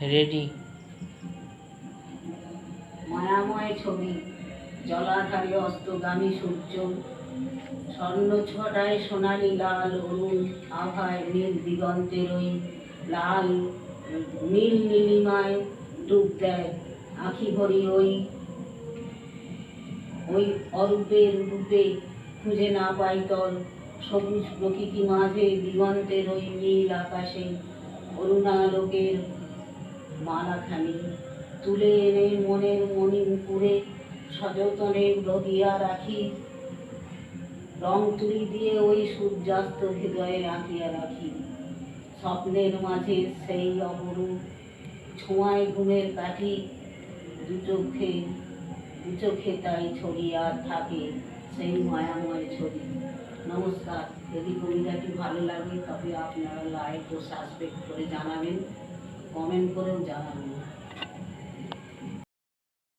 Ready. মায়াময় ছবি, জলাধারে অস্তগামী সূর্য, স্বর্ণ ছটায় সোনালি, লাল অরুণ আভায় নীল দিগন্তের ওই লাল, নীল, নীলিমায় ডুব দেয় আখি ভরি ওই ওই অরূপের রূপে খুঁজে না পাই তল সবুজ প্রকৃতি মাঝে দিগন্তের ওই নীল আকাশে, অরুণালোকের মালাখানি তুলে এনে মনের মণি মুকুরে সযতনে লগিয়া রাখি। রং তুলি দিয়ে ওই সূর্যাস্ত হৃদয়ে আঁকিয়া রাখি। স্বপ্নের মাঝে সেই অপরূপ ছোঁয়ায় ঘুমের কাঠি দু চোখে দু চোখে তাই ছড়িয়া থাকে সেই মায়াময় ছবি। নমস্কার, যদি কবিতাটি ভালো লাগে তবে আপনারা লাইক ও সাবস্ক্রাইব করে জানাবেন। কমেন্ট করেও জানাবেন।